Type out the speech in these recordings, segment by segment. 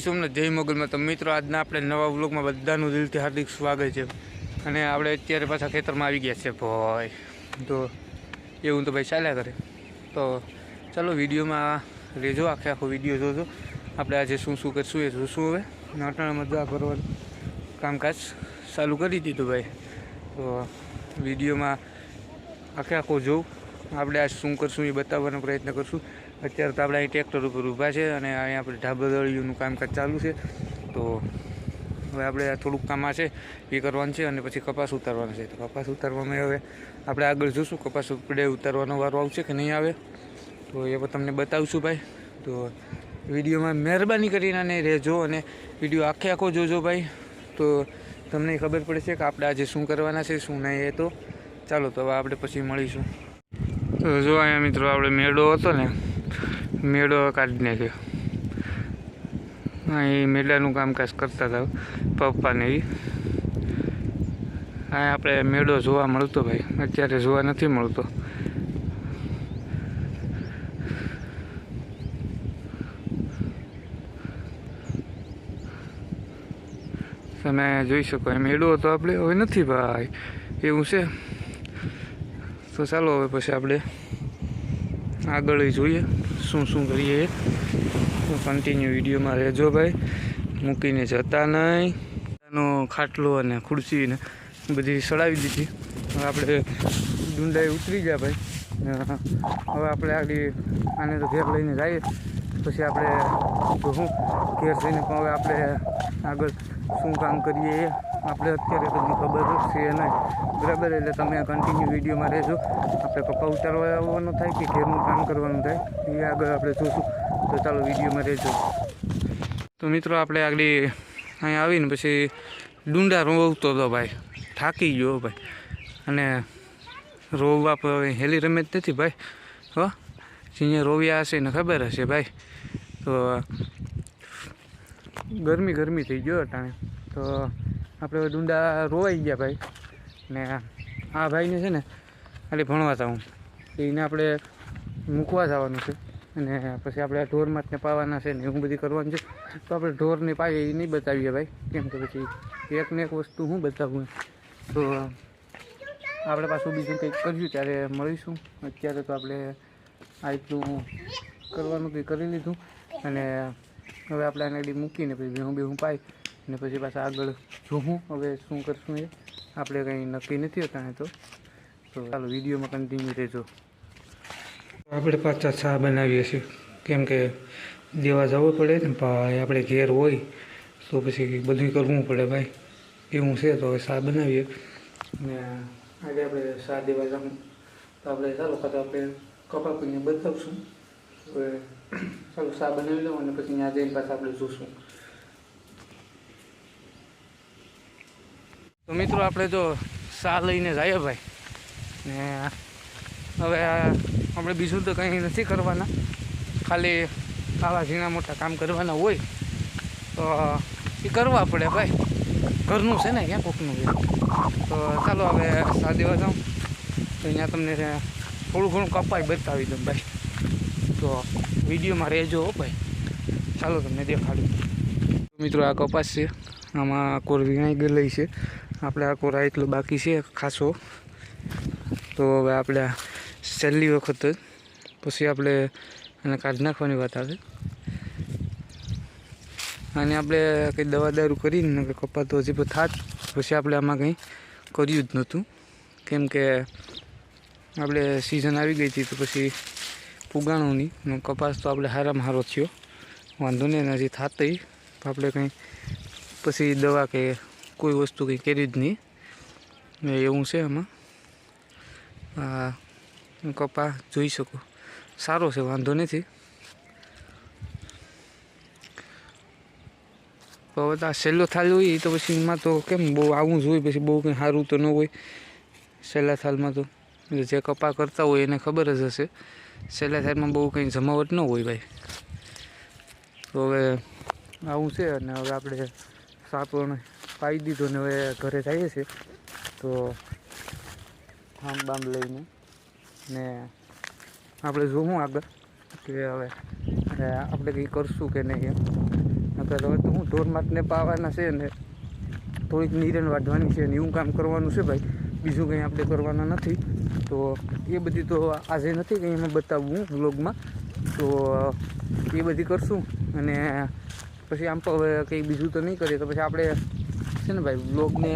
સોમનાથ, જય મોગલમાં. તો મિત્રો, આજના આપણે નવા વ્લોગમાં બધાનું દિલથી હાર્દિક સ્વાગત છે. અને આપણે અત્યારે પાછા ખેતરમાં આવી ગયા છે ભાઈ. તો એવું તો ભાઈ ચાલ્યા કરે. તો ચાલો વિડીયોમાં રહેજો, આખે આખો વીડિયો જોજો. આપણે આજે શું શું કરશું એ જોશું હવે. નાટાણામાં મજા કરવાનું કામકાજ ચાલુ કરી દીધું ભાઈ. તો વિડીયોમાં આખે આખો જોઉં. આપણે આજ શું કરશું એ બતાવવાનો પ્રયત્ન કરશું. અત્યારે તો આપણે અહીં ટ્રેક્ટર ઉપર ઊભા છે અને અહીંયા આપણે ઢાબરદળીઓનું કામકાજ ચાલુ છે. તો હવે આપણે આ થોડુંક કામ આ છે, એ કરવાનું છે અને પછી કપાસ ઉતારવાનું છે. તો કપાસ ઉતારવામાં હવે આપણે આગળ જોશું, કપાસ ઉપડે ઉતારવાનો વારો આવશે કે નહીં આવે. તો એ પણ તમને બતાવશું ભાઈ. તો વિડીયોમાં મહેરબાની કરીને અને રહેજો અને વીડિયો આખે આખો જોજો ભાઈ. તો તમને ખબર પડશે કે આપણે આજે શું કરવાના છે, શું નહીં એ તો. ચાલો તો હવે આપણે પછી મળીશું. તો જો અહીંયા મિત્રો, આપણે મેળો હતો ને મેળો કાઢી નાખ્યો. અહીં મેળાનું કામકાજ કરતા હતા પપ્પાને એ અહીંયા આપણે મેળો જોવા મળતો ભાઈ. અત્યારે જોવા નથી મળતો. તમે જોઈ શકો, એ મેળો તો આપણે હવે નથી ભાઈ. એવું છે. તો ચાલો હવે પછી આપણે આગળ જોઈએ શું શું કરીએ. તો કન્ટિન્યુ વિડીયોમાં રહેજો ભાઈ. મૂકીને જતા નહીં. એનો ખાટલો અને ખુરશી ને બધી સડાવી દીધી. હવે આપણે ડુંડાઈ ઉતરી ગયા ભાઈ. હવે આપણે આગળ આને તો ઘેર લઈને જઈએ. પછી આપણે શું ઘેર થઈને પણ હવે આપણે આગળ શું કામ કરીએ આપણે અત્યારે તમને ખબર છે નહીં બરાબર, એટલે તમે કન્ટિન્યુ વિડીયોમાં રહેજો. આપણે પપ્પા ઉતારવા આવવાનું થાય કે ઘેરનું કામ કરવાનું થાય, એ આગળ આપણે જોશું. તો ચાલો, વિડીયોમાં રહેજો. તો મિત્રો, આપણે આગળ અહીંયા આવીને પછી ડુંડા રોવતો હતો ભાઈ. થાકી ગયો ભાઈ. અને રોવવા પર હેલી રમે નથી ભાઈ. હો જીને રોવ્યા હશે ને ખબર હશે ભાઈ. તો ગરમી ગરમી થઈ ગયો અટાણે. તો આપણે ડુંડા રોવાઈ ગયા ભાઈ. ને આ ભાઈને છે ને ખાલી ભણવા જાઉં એને આપણે મૂકવા જવાનું છે. અને પછી આપણે આ ઢોર માટને પાવાના છે ને એવું બધી કરવાનું છે. તો આપણે ઢોરને પાઈએ એ નહીં બતાવીએ ભાઈ. કેમ કે પછી એક ને એક વસ્તુ હું બતાવું તો આપણે પાછું બીજું કંઈક કર્યું ત્યારે મળીશું. અત્યારે તો આપણે આટલું કરવાનું કંઈ કરી લીધું. અને હવે આપણે આને મૂકીને પછી બેહું બેહું પાઈ અને પછી પાછા આગળ જોઉં હવે શું કરશું એ? આપણે કંઈ નક્કી નથી હોતા તો. તો ચાલો વિડીયોમાં કન્ટિન્યુ રહેજો. આપણે પાછા ચા બનાવીએ છીએ. કેમ કે દેવા જવું પડે ને ભાઈ આપણે ઘેર હોય તો પછી બધું કરવું પડે ભાઈ. એવું છે તો હવે ચા બનાવીએ. ને આજે આપણે ચા દેવા જવું તો આપણે ચાલો ખાતા આપણે કપાપીને બતાવશું હવે ચાલો ચા બનાવી લઉં અને પછી ત્યાં જઈને પાછા આપણે જોશું. તો મિત્રો આપણે જો શા લઈને જઈએ ભાઈ. ને હવે આપણે બીજું તો કંઈ નથી કરવાના. ખાલી આવા ઝીણા મોટા કામ કરવાના હોય. તો એ કરવા પડે ભાઈ. ઘરનું છે ને ક્યાં કોકનું તો ચાલો હવે સા દેવા જાઉં. તો અહીંયા તમને થોડું ઘણું કપાઈ બતાવી દઉં ભાઈ. તો વિડીયોમાં રહેજો ભાઈ. ચાલો તમને દેખાડું. મિત્રો આ કપાસ છે. આમાં કોર વીણાઈ ગયેલી છે. આપણે આ કોરા એટલો બાકી છે, ખાસો. તો હવે આપણે છેલ્લી વખત પછી આપણે એને કાઢી નાખવાની વાત આવે. અને આપણે કંઈ દવા દારૂ કરીને કે કપા તો હજી થાત, પછી આપણે આમાં કંઈ કર્યું જ નહોતું. કેમ કે આપણે સિઝન આવી ગઈ હતી તો પછી પુગાણોની કપાસ તો આપણે હારામાં હારો થયો. વાંધો નહીં હજી થાત તો આપણે કંઈ પછી દવા કે કોઈ વસ્તુ કંઈ કરી જ નહીં. ને એવું છે આમાં. કપા જોઈ શકો. સારો છે, વાંધો નથી. હવે આ સહેલો થાલ હોય તો પછી એમાં તો કેમ બહુ આવું જ હોય, પછી બહુ કંઈ સારું તો ન હોય. સહેલા થાલમાં તો. જે કપા કરતા હોય એને ખબર જ હશે. સહેલા થાલમાં બહુ કંઈ જમાવટ ન હોય ભાઈ. તો હવે આવું છે અને હવે આપણે સાપ પણ પાઈ દીધો ને હવે ઘરે જઈએ છીએ. તો આમ બામ લઈને ને આપણે જોવું આગળ કે હવે આપણે કંઈ કરશું કે નહીં એમ. નકર હવે તો હું ઢોર માટને પાવાના છે ને થોડીક નીરણ વાઢવાની છે ને એવું કામ કરવાનું છે ભાઈ. બીજું કંઈ આપણે કરવાના નથી. તો એ બધી તો આજે નથી કંઈ એમાં બતાવવું વ્લોગમાં. તો એ બધી કરશું. અને પછી આમ તો હવે કંઈ બીજું તો નહીં કરીએ. તો પછી આપણે છે ને ભાઈ વ્લોગને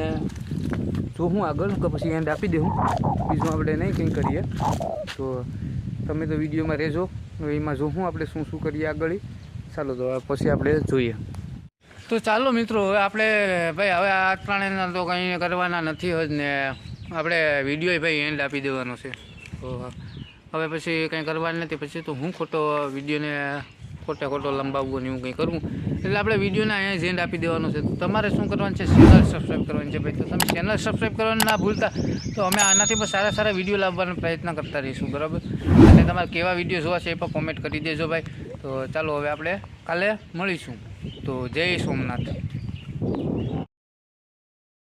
જોવું આગળ કે પછી એન્ડ આપી દેવું બીજું આપણે નહીં કંઈ કરીએ. તો તમે તો વિડીયોમાં રહેજો. એમાં જો હું આપણે શું શું કરીએ આગળ ચાલો તો પછી આપણે જોઈએ. તો ચાલો મિત્રો, હવે આપણે ભાઈ હવે આ પ્રાણીના તો કંઈ કરવાના નથી જ ને. આપણે વીડિયો ભાઈ એન્ડ આપી દેવાનો છે. તો હવે પછી કંઈ કરવાનું નથી. પછી તો હું ખોટો વિડીયોને ખોટે ખોટો લંબાવવું ને એવું કંઈ કરવું. એટલે આપણે વિડીયોને અહીંયા જ એન્ડ આપી દેવાનો છે. તમારે શું કરવાનું છે? ચેનલ સબસ્ક્રાઈબ કરવાની છે ભાઈ. તો તમે ચેનલ સબસ્ક્રાઈબ કરવાનું ના ભૂલતા, તો અમે આનાથી પણ સારા સારા વીડિયો લાવવાનો પ્રયત્ન કરતા રહીશું, બરાબર? અને તમારે કેવા વીડિયો જોવા છે એ પણ કોમેન્ટ કરી દેજો ભાઈ. તો ચાલો હવે આપણે કાલે મળીશું. તો જય સોમનાથ.